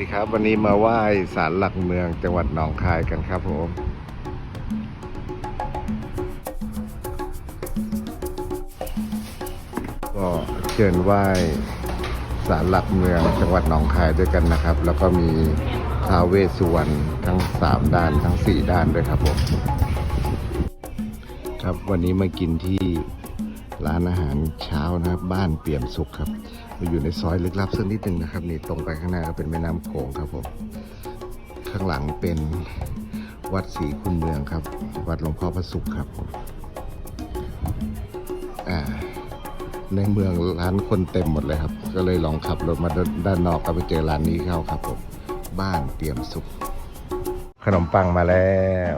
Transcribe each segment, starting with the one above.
ดีครับ วันนี้มาไหว้ศาลหลักเมืองจังหวัดหนองคายกันครับผมก็เชิญไหว้ศาลหลักเมืองจังหวัดหนองคายด้วยกันนะครับ แล้วก็มีท้าเวสสุวรรณทั้ง 3 ด้านทั้ง 4 ด้านด้วยครับผม ครับวันนี้มากินที่ ร้านอาหารเช้านะครับ บ้านเปี่ยมสุขครับอยู่ในซอยลึกลับสักนิดนึงนะครับ นี่ตรงไปข้างหน้าก็เป็นแม่น้ำโขงครับผมข้างหลังเป็นวัดศรีคุณเมืองครับ วัดหลวงพ่อพระสุขครับผมอ่าในเมืองร้านคนเต็มหมดเลยครับ ก็เลยลองขับรถมาด้านด้านนอกก็ไปเจอร้านนี้เข้าครับผมบ้านเตรียมสุข ขนมปังมาแล้ว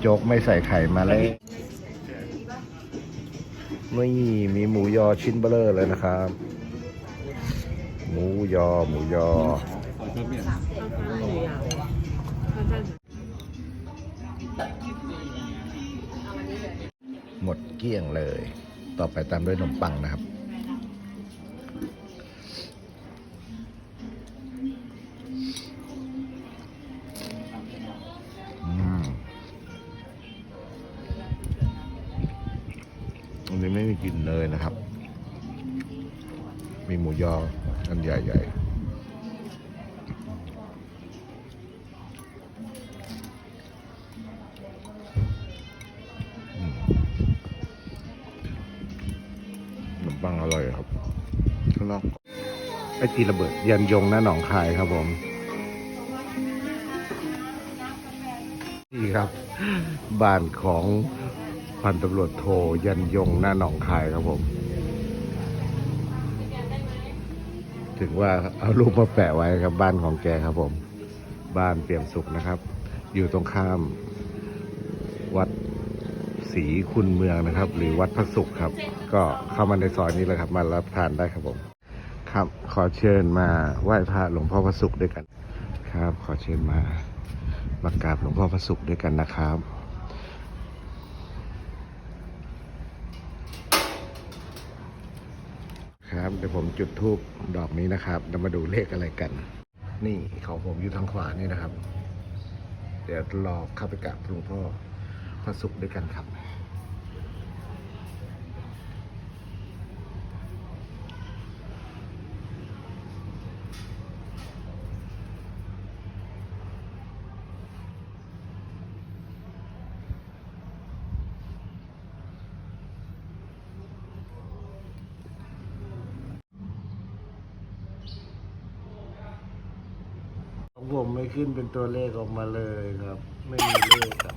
โจ๊กไม่ใส่ไข่มาแล้วนี่มีหมูยอชิ้นเบลอเลยนะครับ หมูยอ หมูยอ หมดเกลี้ยงเลย ต่อไปตามด้วยขนมปังนะครับ อันนี้ไม่มีกลิ่นเลยนะครับ มีหมูยออันใหญ่ๆขนมปังอร่อยครับข้างนอกไอจีระเบิดยันยงหน้าหนองคายครับผมนี่ครับ บ้านของ พันตำรวจโทยันยงหน้าหนองคายครับผม ถึงว่าเอารูปมาแปะไว้ครับบ้านของแกครับผม บ้านเปี่ยมสุขนะครับ อยู่ตรงข้ามวัดศรีคุณเมืองนะครับ หรือวัดพระสุขครับ ก็เข้ามาในซอยนี้เลยครับ มารับทานได้ครับผม ครับขอเชิญมาไหว้พระหลวงพ่อพระสุขด้วยกัน ครับ ขอเชิญมา มากราบหลวงพ่อพระสุขด้วยกันนะครับ ครับเดี๋ยวผมจุดทูบดอกนี้นะครับเรามาดูเลขอะไรกัน นี่ของผมอยู่ทางขวานี่นะครับ เดี๋ยวรอเข้าไปกราบหลวงพ่อพระสุขด้วยกันครับ ผมไม่ขึ้นเป็นตัวเลขออกมาเลยครับ ไม่มีเลขครับ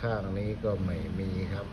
ข้างนี้ก็ไม่มีครับ